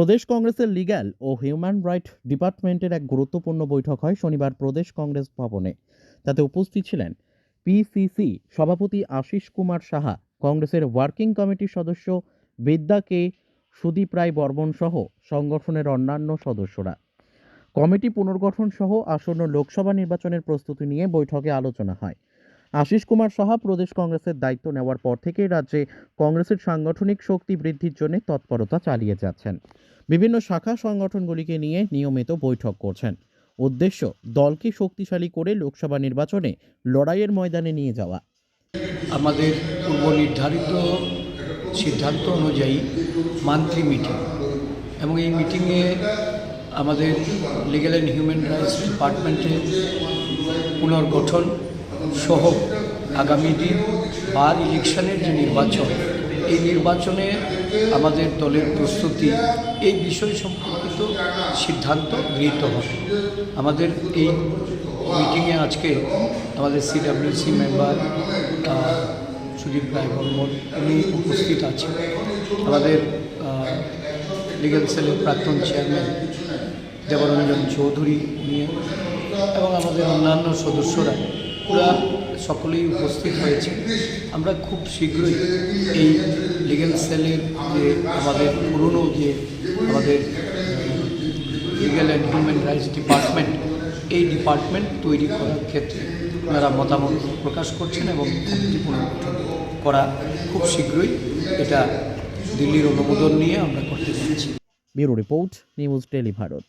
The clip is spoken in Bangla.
প্রদেশ কংগ্রেসের লিগ্যাল ও হিউম্যান রাইট ডিপার্টমেন্টের এক গুরুত্বপূর্ণ বৈঠক হয় শনিবার প্রদেশ কংগ্রেস ভবনে। তাতে উপস্থিত ছিলেন পিসিসি সভাপতি আশিস কুমার সাহা, কংগ্রেসের ওয়ার্কিং কমিটির সদস্য বিদ্যা কে সুদীপ রায় বর্মন সহ সংগঠনের অন্যান্য সদস্যরা। কমিটি পুনর্গঠন সহ আসন্ন লোকসভা নির্বাচনের প্রস্তুতি নিয়ে বৈঠকে আলোচনা হয়। আশিস কুমার সাহা প্রদেশ কংগ্রেসের দায়িত্ব নেওয়ার পর থেকেই রাজ্যে কংগ্রেসের সাংগঠনিক শক্তি বৃদ্ধির জন্য তৎপরতা চালিয়ে যাচ্ছেন। বিভিন্ন শাখা সংগঠনগুলিকে নিয়ে নিয়মিত বৈঠক করছেন। উদ্দেশ্য, দলকে শক্তিশালী করে লোকসভা নির্বাচনে লড়াইয়ের ময়দানে নিয়ে যাওয়া। আমাদের পূর্ব নির্ধারিত সিদ্ধান্ত অনুযায়ী মান্থলি মিটিং এবং এই মিটিংয়ে আমাদের লিগ্যাল অ্যান্ড হিউম্যান রাইটস ডিপার্টমেন্টের পুনর্গঠন সহ আগামী দিন বার ইলেকশনের যে নির্বাচন, এই নির্বাচনে আমাদের দলের প্রস্তুতি এই বিষয় সম্পর্কিত সিদ্ধান্ত গৃহীত হবে। আমাদের এই মিটিংয়ে আজকে আমাদের সিডাব্লিউসি মেম্বার সুদীপ রায় বর্মন, উনি উপস্থিত আছেন। আমাদের লিগ্যাল সেলের প্রাক্তন চেয়ারম্যান দেবরঞ্জন চৌধুরী উনি এবং আমাদের অন্যান্য সদস্যরা পুরা সকলেই উপস্থিত হয়েছে। আমরা খুব শীঘ্রই এই লিগ্যাল সেলের যে আমাদের পুরনো যে আমাদের legal and human rights department এই ডিপার্টমেন্ট তৈরি করার ক্ষেত্রে ওনারা মতামত প্রকাশ করছেন এবং পুনর্গঠন করা খুব শীঘ্রই এটা দিল্লির অনুমোদন নিয়ে আমরা করতে যাচ্ছি। Bureau report, news tele Bharat.